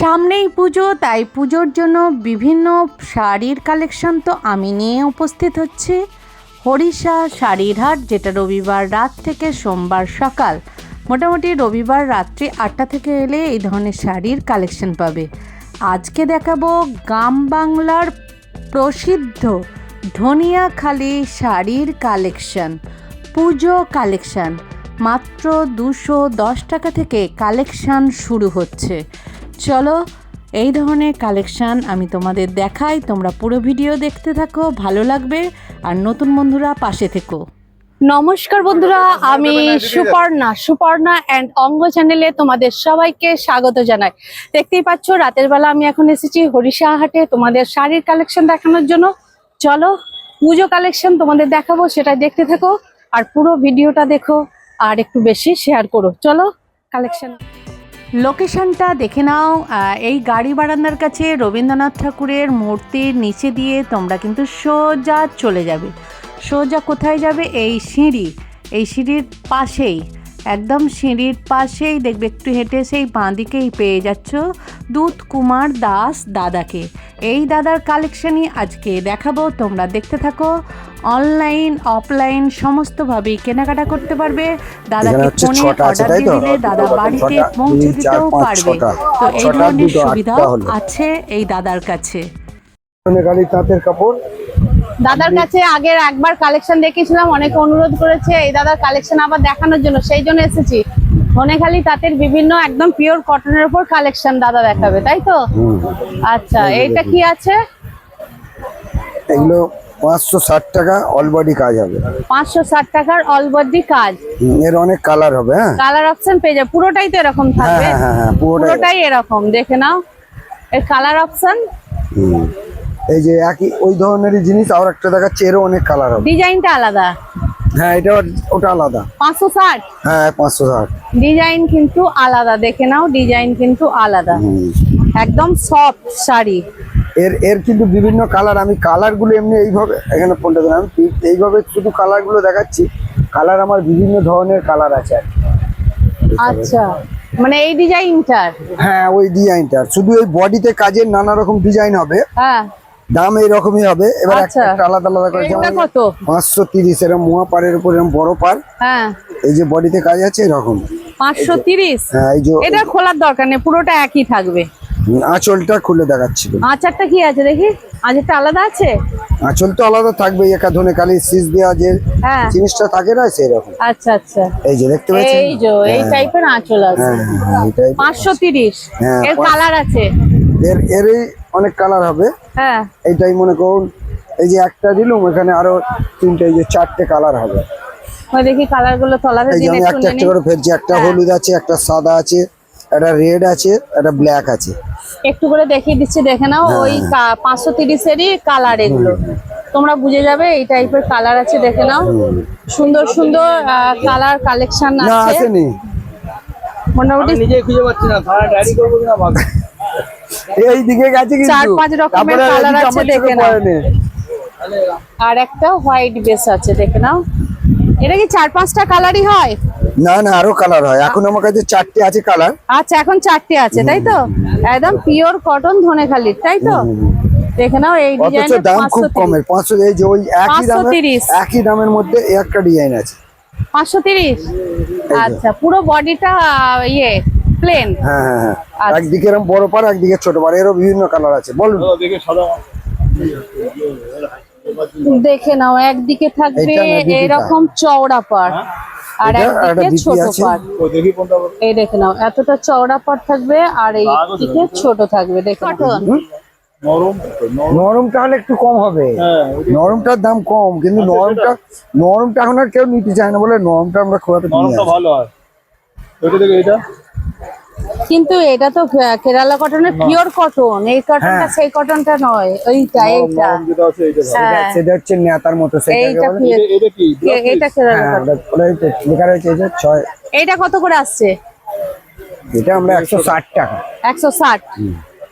সামনেই পুজো, তাই পুজোর জন্য বিভিন্ন শাড়ির কালেকশন তো আমি নিয়ে উপস্থিত হচ্ছি। হরিষা শাড়ির হাট যেটা রবিবার রাত থেকে সোমবার সকাল। মোটামুটি রবিবার রাত্রি আটটা থেকে এলে এই ধরনের শাড়ির কালেকশন পাবে। আজকে দেখাবো গ্রাম বাংলার প্রসিদ্ধ ধনিয়াখালি শাড়ির কালেকশন, পুজো কালেকশন। মাত্র দুশো দশ টাকা থেকে কালেকশন শুরু হচ্ছে। চলো, এই ধরনের কালেকশন আমি তোমাদের দেখাই। তোমরা পুরো ভিডিও দেখতে থাকো, ভালো লাগবে। আর নতুন বন্ধুরা, পাশে থেকো। নমস্কার বন্ধুরা, আমি সুপর্ণা সুপর্ণা অ্যান্ড অঙ্গ চ্যানেলে তোমাদের সবাইকে স্বাগত জানাই। দেখতেই পাচ্ছ, রাতের বেলা আমি এখন এসেছি হরিষা হাটে তোমাদের শাড়ির কালেকশন দেখানোর জন্য। চলো, পুজো কালেকশন তোমাদের দেখাবো সেটা দেখতে থাকো। আর পুরো ভিডিওটা দেখো, আর একটু বেশি শেয়ার করো। চলো কালেকশন লোকেশনটা দেখে নাও। এই গাড়ি বারান্দার কাছে রবীন্দ্রনাথ ঠাকুরের মূর্তির নিচে দিয়ে তোমরা কিন্তু সোজা চলে যাবে। সোজা কোথায় যাবে? এই সিঁড়ি। এই সিঁড়ির পাশেই। একদম সিঁড়ির পাশেই দেখবে একটু হেঁটে সেই বাঁ দিকেই পেয়ে যাচ্ছ দুধ কুমার দাস দাদাকে। এই দাদার কালেকশনই আজকে দেখাবো তোমরা দেখতে থাকো। অনলাইন অফলাইন সমস্তভাবেই কেনাকাটা করতে পারবে। দাদাকে ফোনে অর্ডার দিয়ে দিলে দাদা বাড়িতে পৌঁছে দিতেও পারবে। তো এই ধরনের দুটো, সুবিধাও আছে এই দাদার কাছে। তাঁতের কাপড়। দাদার কাছে আগের একবার কালেকশন দেখেছিলাম অনেকে অনুরোধ করেছে এই দাদার কালেকশন আবার দেখানোর জন্য সেই জন্য এসেছি। ধনেখালি তাঁতের বিভিন্ন একদম পিওর কটনের উপর কালেকশন দাদা দেখাবে তাই তো? আচ্ছা এইটা কি আছে? এগুলো পাঁচশো ষাট টাকা কাজ হবে। পাঁচশো ষাট টাকার অলবডি কাজ। এর অনেক কালার হবে হ্যাঁ। কালার অপশন পেয়ে যাবে পুরোটাই তো এরকম হ্যাঁ থাকবে? হ্যাঁ হ্যাঁ পুরোটাই। এরকম দেখে নাও। এর কালার অপশন। এই যে একই ওই ধরনেরই জিনিস আর একটা দেখাচ্ছে এরও অনেক কালার হবে। ডিজাইনটা আলাদা। হ্যাঁ এটা ওটা আলাদা। পাঁচশো ষাট? হ্যাঁ পাঁচশো ষাট। ডিজাইন কিন্তু আলাদা দেখে নাও ডিজাইন কিন্তু আলাদা। একদম সফট শাড়ি। এর এর কিন্তু বিভিন্ন কালার আমি কালারগুলো এমনি এইভাবে এখানে ফোনটা দিলাম এইভাবে শুধু কালারগুলো দেখাচ্ছি কালার আমার বিভিন্ন ধরনের কালার আছে। আচ্ছা মানে এই ডিজাইনটার হ্যাঁ ওই ডিজাইনটার শুধু এই বডিতে কাজের নানা রকম ডিজাইন হবে। হ্যাঁ। দাম এইরকমই হবে। এবার একটা আচ্ছা। আলাদা আলাদা করে যেমন পাঁচশো তিরিশ এরকম মোয়া পাড়ের উপর এরকম বড় পার হ্যাঁ। এই যে বডিতে কাজ আছে এরকম। পাঁচশো তিরিশ? হ্যাঁ এই যে এটা খোলার দরকার নেই পুরোটা একই থাকবে। আঁচলটা খুলে দেখাচ্ছিল আচারটা কি আছে দেখি? আচারটা আলাদা আছে? আঁচল তো আলাদা থাকবে একা ধনে কালি শীষ দেওয়া যে হ্যাঁ। জিনিসটা থাকে না সেরকম আচ্ছা আচ্ছা। এই যে দেখতে পাচ্ছেন? এই যে এই টাইপের আঁচল আছে। হ্যাঁ হ্যাঁ, হ্যাঁ হ্যাঁ, এর কালার আছে। এর এরই অনেক কালার হবে। হ্যাঁ। এইটাই মনে করুন এই যে একটা দিলুম এখানে আরও তিনটে এই যে চারটে কালার হবে। ওই দেখি কালারগুলো তলাতে এই যে একটা একটা করে ফেলছি একটা হ্যাঁ। হলুদ আছে একটা সাদা আছে একটা রেড আছে একটা ব্ল্যাক আছে। একটু করে দেখিয়ে দিচ্ছি দেখে নাও হ্যাঁ, ওই পাঁচশো তিরিশেরই কালার এগুলো। তোমরা বুঝে যাবে এই টাইপের কালার আছে দেখে নাও। সুন্দর সুন্দর কালার কালেকশন না আছে। আসেনি। মোটামুটি নিজে খুঁজে পাচ্ছি না থানা ডায়েরি করব কিনা ভাবছি। এই দিকে গেছে কিন্তু। চার পাঁচ রকমের এদিকে আছে দেখে নাও। আর একটা হোয়াইট বেস আছে দেখে নাও। এটা কি চার পাঁচটা কালারই হয়? না না আরও কালার হয়। এখন আমার কাছে চারটে আছে কালার আচ্ছা এখন চারটে আছে তাই তো? একদম পিওর কটন ধনেখালির তাই তো? দেখে নাও এই ডিজাইনের দাম খুব কমের পাঁচশো এই যে ওই একই দামের 530 একই দামের মধ্যে একটা ডিজাইন আছে। পাঁচশো তিরিশ? আচ্ছা পুরো বডিটা ইয়ে প্লেন? হ্যাঁ হ্যাঁ হ্যাঁ। আচ্ছা। একদিকে এরকম বড় পার একদিকে ছোট পার এরও বিভিন্ন কালার আছে। বলুন। দেখে নাও একদিকে থাকবে এরকম চওড়া পার আর একদিকে ছোট? পার। এই দেখে নাও এতটা চওড়া পার থাকবে আর এই দিকে ছোট থাকবে দেখো নরমটা হলে একটু কম হবে। হ্যাঁ নরমটার দাম কম কিন্তু আচ্ছা, নরমটা নরমটা এখন আর কেউ নিতে চায় না বলে নরমটা আমরা খুব একটা। ভালো হয়। এটা কিন্তু এটা তো কেরালা কটনের পিওর কটন এই কটনটা হ্যাঁ। সেই কটনটা নয় ওইটা এইটা। হ্যাঁ। সেটা হচ্ছে নেতার মতো এইটা এটা- এটা কি? এটা কেরালা হ্যাঁ লেখা রয়েছে যে ছয়। এইটা কত করে আসছে? এটা আমরা একশো ষাট টাকা। একশো ষাট?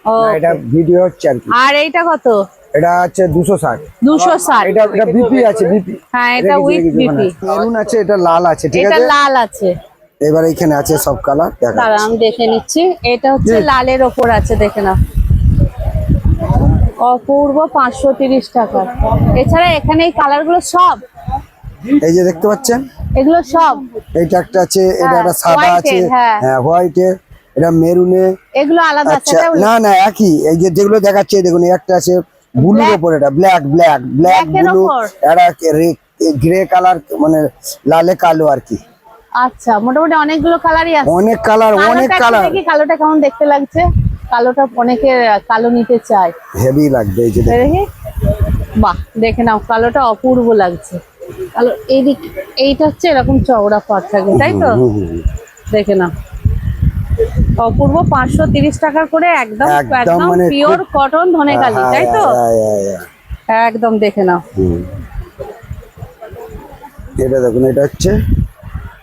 ও। এটা ভিডিও হচ্ছে আর এইটা কত? এটা হচ্ছে দুশো ষাট। দুশো ষাট। এটা এটা বিপি আছে বিপি হ্যাঁ এটা উইথ বিপি মেরুন আছে এটা লাল আছে ঠিক আছে? এটা লাল আছে। এবার এখানে আছে সব কালার দাঁড়া আমি দেখে নিচ্ছি। এটা হচ্ছে লালের ওপর আছে দেখে না অপূর্ব পাঁচশো তিরিশ টাকা। এছাড়া এখানে এই কালারগুলো সব? এই যে দেখতে পাচ্ছেন? এগুলো সব? এইটা একটা আছে এটা হ্যাঁ, একটা সাদা আছে হ্যাঁ। হোয়াইট হোয়াইটের এটা মেরুনে এগুলো আলাদা আছে আচ্ছা না না একই। এই যে যেগুলো দেখাচ্ছে দেখুন একটা আছে ব্লুর? ওপর এটা ব্ল্যাক ব্ল্যাক ব্ল্যাক এর ব্লু? এটা গ্রে কালার মানে লালে কালো আর কি। আচ্ছা মোটামুটি অনেকগুলো কালারই আছে। অনেক কালার অনেক কালার। দেখি কালোটা কেমন দেখতে লাগছে? কালোটা অনেকে কালো নিতে চায়। হেভি লাগবে এই যে দেখি। বাহ দেখে নাও কালোটা অপূর্ব লাগছে। কালো এইদিক এইটা হচ্ছে এরকম চওড়া পাট থাকে তাই তো। দেখে নাও। অপূর্ব পাঁচশো তিরিশ টাকা করে একদম একদম পিওর কটন ধনেখালি হ্যাঁ, তাই তো? হ্যাঁ, হ্যাঁ, হ্যাঁ, একদম দেখে নাও। এটা দেখুন এটা হচ্ছে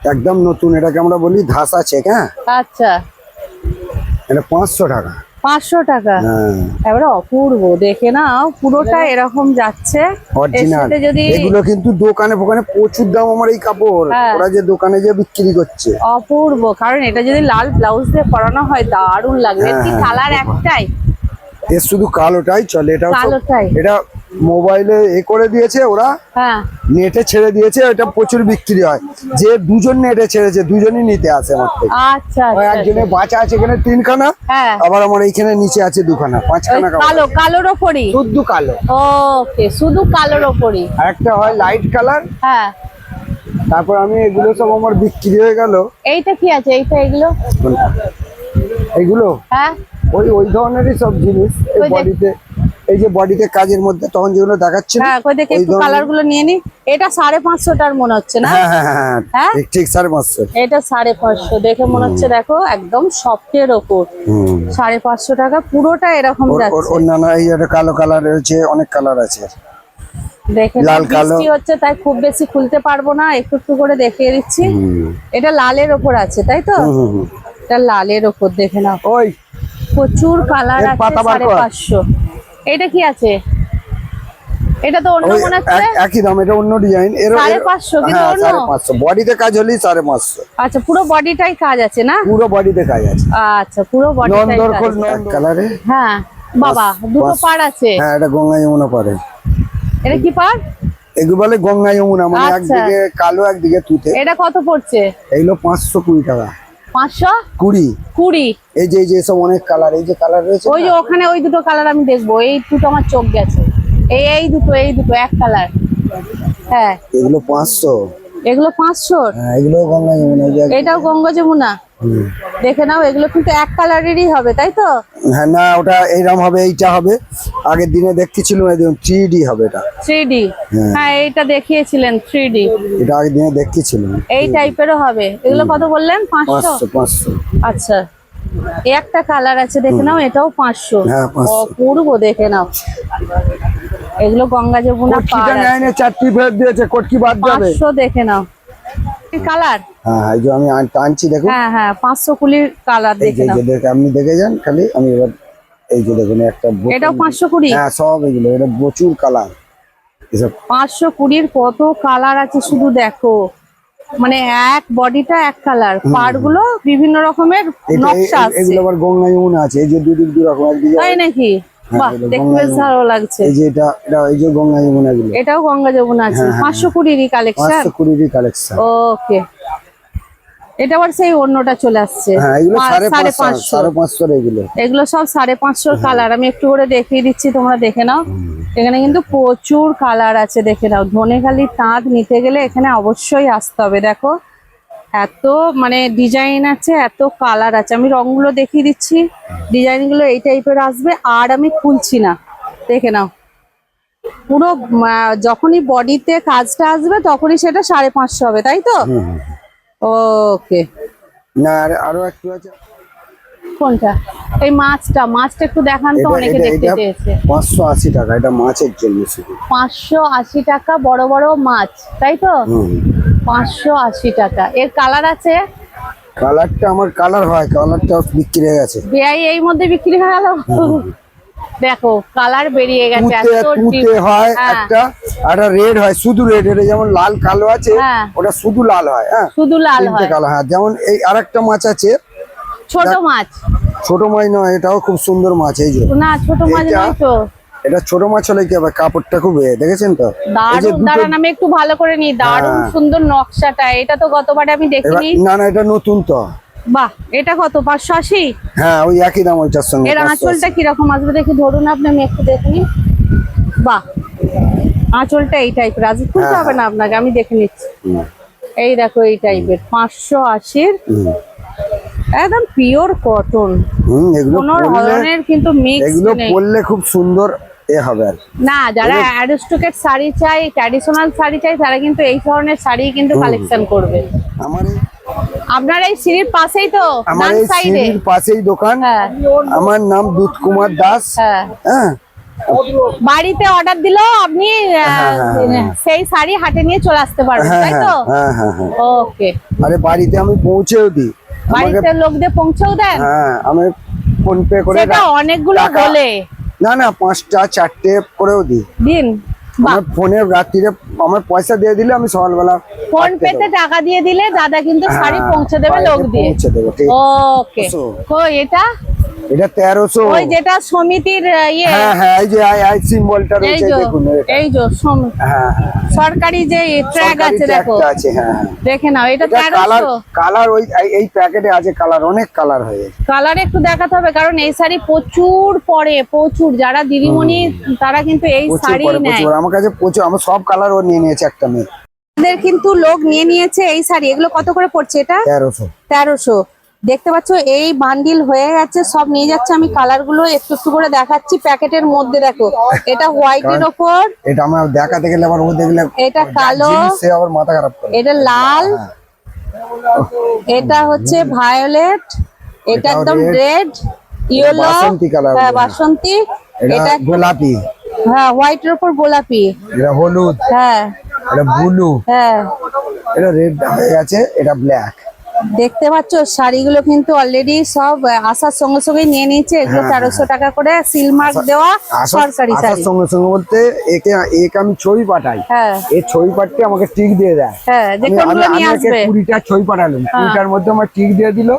একদম নতুন এটাকে আমরা বলি ধাসা চেক হ্যাঁ? আচ্ছা। এটা পাঁচশো টাকা। পাঁচশো টাকা? হ্যাঁ। এবারে অপূর্ব দেখে নাও পুরোটা এরকম যাচ্ছে। যদি এগুলো কিন্তু দোকানে ফোকানে প্রচুর দাম আমার এই কাপড়। হ্যাঁ। ওরা যে দোকানে যে বিক্রি করছে। অপূর্ব কারণ এটা যদি লাল ব্লাউজ দিয়ে পরানো হয় দারুণ লাগবে। কি হ্যাঁ। কালার একটাই? এর শুধু কালোটাই চলে এটা কালোটাই। এটা মোবাইলে এ করে দিয়েছে ওরা। হ্যাঁ। নেটে ছেড়ে দিয়েছে এটা প্রচুর বিক্রি হয়। যে দুজন নেটে ছেড়েছে দুজনই নিতে আসে আমার থেকে। আচ্ছা আচ্ছা একজনের বাচ্চা আছে এখানে তিনখানা হ্যাঁ। আবার আমার এইখানে নিচে আছে দুখানা পাঁচখানা কালো। কালোর ওপরই? শুধু কালো। ওকে শুধু কালোর ওপরই? আর একটা হয় লাইট কালার। হ্যাঁ। তারপর আমি এগুলো সব আমার বিক্রি হয়ে গেল। এইটা কি আছে? এইটা এগুলো? এগুলো? হ্যাঁ। ওই ওই ধরনেরই সব জিনিস। বডিতে এই যে বডিতে কাজের মধ্যে তখন যেগুলো দেখাচ্ছে হ্যাঁ কই দেখি একটু কালারগুলো নিয়ে নি। এটা 550 টার মনে হচ্ছে না? হ্যাঁ হ্যাঁ, হ্যাঁ, হ্যাঁ? ঠিক ঠিক 550 এটা 550 দেখে মনে হচ্ছে দেখো একদম সফটের উপর 550 টাকা পুরোটা এরকম যাচ্ছে। অন্যান্য এই কালো কালার রয়েছে অনেক কালার আছে। দেখে লাল হচ্ছে তাই খুব বেশি খুলতে পারব না একটু একটু করে দেখিয়ে দিচ্ছি। এটা লালের ওপর আছে তাই তো? এটা লালের ওপর দেখে না ওই। প্রচুর কালার আছে 550 এটা কি আছে? এটা তো অন্য মনে হচ্ছে। একই দাম এটা অন্য ডিজাইন এর সাড়ে এর- পাঁচশো, কিন্তু হ্যাঁ অন্য। সাড়ে পাঁচশো। বডিতে কাজ হলেই সাড়ে পাঁচশো। আচ্ছা পুরো বডিটাই কাজ আছে না? পুরো বডিতে কাজ আছে। আচ্ছা পুরো বডিটাই খোল আছে। এক কালারে? হ্যাঁ বাবা দুটো পার আছে। হ্যাঁ এটা গঙ্গা যমুনা পরে এটা কি পার এগুলো বলে গঙ্গা যমুনা মানে আচ্ছা। একদিকে কালো একদিকে তুতে। এটা কত পড়ছে? এইগুলো পাঁচশো কুড়ি টাকা। পাঁচশো? কুড়ি। কুড়ি। এই যে এই যে সব অনেক কালার এই যে কালার রয়েছে ওই যে ওখানে ওই দুটো কালার আমি দেখব। এই দুটো আমার চোখ গেছে। এই এই দুটো এই দুটো এক কালার হ্যাঁ। এগুলো পাঁচশো। এগুলো পাঁচশোর? হ্যাঁ এগুলো গঙ্গা যমুনা এটাও গঙ্গা যমুনা। দেখে নাও এগুলো কিন্তু এক কালারেরই হবে তাই তো? হ্যাঁ না ওটা এইরকম হবে এইটা হবে। আগের দিনে দেখতেছিল থ্রি ডি হবে এটা। থ্রি ডি হ্যাঁ। হ্যাঁ এইটা দেখিয়েছিলেন থ্রি ডি এটা আগের দিনে দেখতেছিল এই টাইপেরও হবে। এগুলো কত বললেন? পাঁচশো? পাঁচশো আচ্ছা। এই একটা কালার আছে দেখে নাও এটাও পাঁচশো। হ্যাঁ, 500 অপূর্ব দেখে নাও। এগুলো গঙ্গা যমুনা চারটি ফেরত দিয়েছে কটকি বাদ যাবে। পাঁচশো দেখে নাও। কালার? হ্যাঁ এই যে আমি টানছি হ্যাঁ হ্যাঁ পাঁচশো কুলির কালার দেখে আপনি দেখে যান খালি আমি এবার এই যে দেখুন একটা এটাও পাঁচশো কুড়ি? হ্যাঁ সব এগুলো এটা প্রচুর কালার। এসব পাঁচশো কুড়ির কত কালার আছে শুধু দেখো। মানে এক বডিটা এক কালার। পারগুলো বিভিন্ন রকমের নকশা আছে। এগুলো আবার গঙ্গা যমুনা আছে এই যে দুদিক দু রকম একদিকে তাই নাকি? বাহ দেখতে বেশ ভালো লাগছে। এই যে এটা এটা এই যে গঙ্গা যমুনা গুলো এটাও গঙ্গা যমুনা আছে। হ্যাঁ, হ্যাঁ, কালেকশন কালেকশন ওকে এটা আবার সেই অন্যটা চলে আসছে। হ্যাঁ সাড়ে পাঁচশো এগুলো। সব সাড়ে পাঁচশোর কালার। আমি একটু করে দেখিয়ে দিচ্ছি তোমরা দেখে নাও। এখানে কিন্তু প্রচুর কালার আছে দেখে নাও। ধনেখালি তাঁত নিতে গেলে এখানে অবশ্যই আসতে হবে দেখো। এত মানে ডিজাইন আছে এত কালার আছে। আমি রংগুলো দেখিয়ে দিচ্ছি। ডিজাইনগুলো এই টাইপের আসবে আর আমি খুলছি না। দেখে নাও। পুরো যখনই বডিতে কাজটা আসবে তখনই সেটা সাড়ে পাঁচশো হবে তাই তো। ওকে। না আর আরও একটু আছে। কোনটা? এই মাছটা মাছটা একটু দেখান তো অনেকে দেখতে চেয়েছে। পাঁচশো আশি টাকা এটা মাছের জন্য শুধু। পাঁচশো আশি টাকা বড় বড় মাছ তাই তো? হুম। পাঁচশো আশি টাকা। এর কালার আছে? কালারটা আমার কালার হয় কালারটা বিক্রি হয়ে গেছে। বেআই এই মধ্যে বিক্রি হয়ে গেল? দেখো কালার বেরিয়ে গেছে। হয় হ্যাঁ, একটা একটা রেড হয় শুধু রেড এটা যেমন লাল কালো আছে হ্যাঁ। ওটা শুধু লাল হয় হ্যাঁ। শুধু লাল হয়। কালো হ্যাঁ যেমন এই আরেকটা মাছ আছে। ছোট মাছ? ছোট মাছ নয় এটাও খুব সুন্দর মাছ এই যে। না ছোট মাছ এটা- নয় তো। এটা ছোট মাছ হলে কি হবে? কাপড়টা খুব দেখেছেন তো? দাঁড়ান আমি একটু ভালো করে নিই। দারুণ হ্যাঁ। সুন্দর নকশাটা এটা তো গতবারে আমি দেখিনি। না না এটা নতুন তো। বাহ এটা কত? পাঁচশো আশি? হ্যাঁ ওই একই দাম ওইটার সঙ্গে এর আঁচলটা কীরকম আসবে দেখি ধরুন আপনি আমি একটু দেখে নিই। বাহ আঁচলটা এই টাইপের আজ খুলতে হ্যাঁ, হবে না আপনাকে আমি দেখে নিচ্ছি। এই দেখো এই টাইপের পাঁচশো আশির। একদম পিওর কটন হুম, এগুলো কোনো ধরনের কিন্তু মিক্স এগুলো পরলে খুব সুন্দর এ হবে আর। না যারা অ্যারিস্টোকেট শাড়ি চাই ট্র্যাডিশনাল শাড়ি চাই তারা কিন্তু এই ধরনের শাড়ি কিন্তু কালেকশন করবে। আমার আপনার এই সিঁড়ির পাশেই তো আমার এই সিঁড়ির পাশেই দোকান। হ্যাঁ। আমার নাম দুধ কুমার দাস। হ্যাঁ। হ্যাঁ। বাড়িতে অর্ডার দিলেও আপনি সেই শাড়ি হাটে নিয়ে চলে আসতে পারবেন তাই তো? ওকে। আরে বাড়িতে আমি পৌঁছেও দিই। বাড়িতে লোকদের পৌঁছেও দেন? হ্যাঁ আমি ফোন পে করে সেটা অনেকগুলো বলে। না না পাঁচটা চারটে করেও দিই। দিন? আমার ফোনে রাত্রিরে আমার পয়সা দিয়ে দিলে আমি সকালবেলা ফোন পেতে টাকা দিয়ে দিলে দাদা কিন্তু শাড়ি হ্যাঁ, পৌঁছে দেবে লোক দিয়ে। পৌঁছে দেবো ওকে। কই এটা? এটা তেরোশো। ওই যেটা সমিতির ইয়ে। হ্যাঁ হ্যাঁ এই যে আই সিম্বলটা রয়েছে দেখুন এই যে। হ্যাঁ সরকারি যে ট্র্যাক আছে দেখো। আছে হ্যাঁ। দেখে নাও এটা কালার কালার ওই এই- প্যাকেটে আছে কালার অনেক কালার হয়ে কালার একটু দেখাতে হবে কারণ এই শাড়ি প্রচুর পরে প্রচুর। যারা দিদিমণি তারা কিন্তু এই শাড়ি নেয়। আমার কাছে প্রচুর আমার সব কালার ও নিয়ে নিয়েছে একটা মেয়ে। কিন্তু লোক নিয়ে নিয়েছে এই শাড়ি। এগুলো কত করে পড়ছে এটা? তেরোশো। তেরোশো। দেখতে পাচ্ছ এই বান্ডিল হয়ে গেছে সব নিয়ে যাচ্ছে। আমি কালারগুলো একটু একটু করে দেখাচ্ছি প্যাকেটের মধ্যে দেখো। এটা হোয়াইট এর ওপর। এটা আমার দেখাতে গেলে ও দেখলে এটা কালো। সে আবার মাথা খারাপ করে। এটা লাল। এটা হচ্ছে ভায়োলেট এটা একদম রেড ইয়েলো বাসন্তী colour হ্যাঁ। বাসন্তী। এটা এটা গোলাপি। হ্যাঁ হোয়াইট এর ওপর গোলাপি। এটা হলুদ। হ্যাঁ। এটা ব্লু হ্যাঁ। এটা রেড হয়ে গেছে এটা ব্ল্যাক দেখতে পাচ্ছ শাড়িগুলো কিন্তু অলরেডি সব আসার সঙ্গে সঙ্গে নিয়ে নিয়েছে। এগুলো হ্যাঁ, তেরোশো টাকা করে সিল মার্ক দেওয়া সরকারি শাড়ি। সঙ্গে সঙ্গে বলতে একে একে আমি ছবি পাঠাই। হ্যাঁ। এই ছবি পাঠতে আমাকে টিক দিয়ে দেয়। হ্যাঁ কুড়িটা ছবি পাঠালাম। কুড়িটার মধ্যে আমার টিক দিয়ে দিল।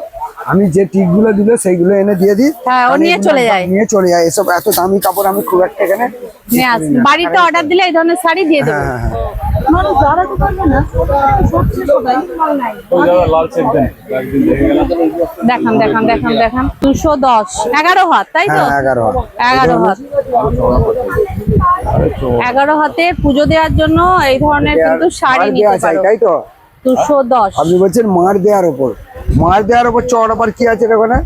আমি যে টিকগুলো দিল সেইগুলো এনে দিয়ে দিই। হ্যাঁ, ও মানে নিয়ে চলে যায়। নিয়ে চলে যায়। এসব এত দামি কাপড় আমি খুব একটা এখানে বাড়িতে অর্ডার দিলে এই ধরনের শাড়ি দিয়ে দেবে। হ্যাঁ হ্যাঁ। দাঁড়াতে পারবে না। সবচেয়ে সবাই লাল চেক দেন? দেখান দেখান দেখান দেখান। দুশো দশ। এগারো হাত তাই তো? হ্যাঁ এগারো হাত। এগারো হাত। এগারো হাতে পুজো দেওয়ার জন্য এই ধরনের কিন্তু শাড়ি মার নিতে পারো। তাই তো? দুশো দশ। আপনি বলছেন মার দেওয়ার উপর। মার দেওয়ার উপর চড় আবার কি আছে ওখানে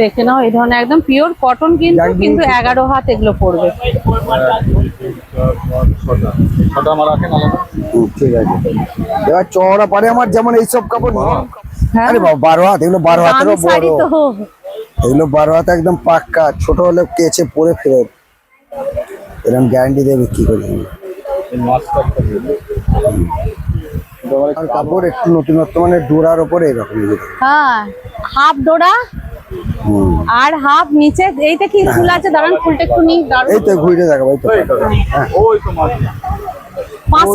দেখে নাও এই ধরনের একদম পিওর কটন কিন্তু কিন্তু এগারো হাত এগুলো পড়বে। ঠিক আছে। এবার পারে আমার যেমন এইসব কাপড় হ্যাঁ। আরে বাবা বারো হাত এগুলো বারো হাতেরও বড়। এগুলো বারো হাত একদম পাক্কা ছোট হলে কেচে পরে ফেরত। এরকম গ্যারান্টি করি? আর কাপড় একটু নতুনত্ব মানে ডোরার ওপরে এরকম। হ্যাঁ হাফ ডোরা হুম আর হাফ নিচে এইটা কি ফুল আছে? দাঁড়ান ফুলটা একটু নিই দাঁড়ান এই তো ঘুরে দেখাবো এই তো ওই মাছ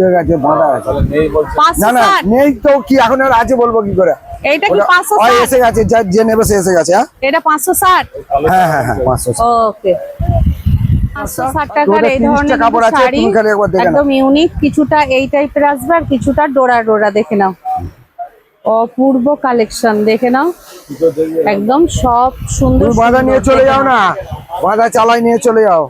হয়ে বাঁধা আছে? নেই বলছে। পাঁচশো না না নেই তো কি এখন আর আছে বলব কি করে? এইটা কি ওই এসে গেছে যা যে নেবে সে এসে গেছে হ্যাঁ? এটা হ্যাঁ হ্যাঁ হ্যাঁ ওকে। টাকার এই ধরনের কাপড় আছে, শাড়ি তুমি খালি একবার দেখে নাও। একদম ইউনিক কিছুটা এই টাইপের আসবে আর কিছুটা ডোরা ডোরা দেখে নাও। অপূর্ব কালেকশন দেখে নাও। একদম সব সুন্দর বাঁধা নিয়ে চলে যাও না। বাঁধা চালাই নিয়ে চলে যাও।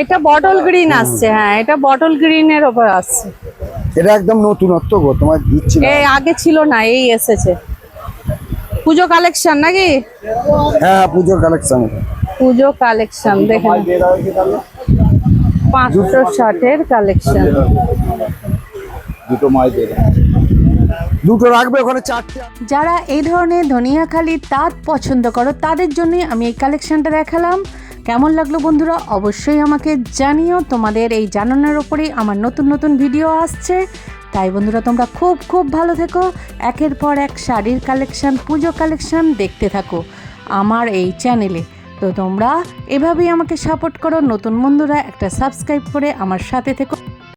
এটা বটল গ্রিন আসছে হ্যাঁ এটা বটল গ্রিনের ওপর আসছে। এটা একদম নতুনত্ব গো তোমার দিচ্ছি না। এই আগে ছিল না এই এসেছে। পুজো কালেকশন নাকি? হ্যাঁ পুজোর কালেকশন। পুজো কালেকশন দেখে নাও দিয়ে দাও কি তাহলে পাঁচশো ষাটের কালেকশন দুটো দুটো রাখবে ওখানে চারটে। যারা এই ধরনের ধনিয়াখালির তাঁত পছন্দ করো তাদের জন্যই আমি এই কালেকশনটা দেখালাম। কেমন লাগল বন্ধুরা অবশ্যই আমাকে জানিও। তোমাদের এই জানানোর ওপরেই আমার নতুন নতুন ভিডিও আসছে। তাই বন্ধুরা তোমরা খুব খুব ভালো থেকো। একের পর এক শাড়ির কালেকশন পুজো কালেকশন দেখতে থাকো। আমার এই চ্যানেলে তো তোমরা এভাবেই আমাকে সাপোর্ট করো। নতুন বন্ধুরা একটা সাবস্ক্রাইব করে আমার সাথে থেকো।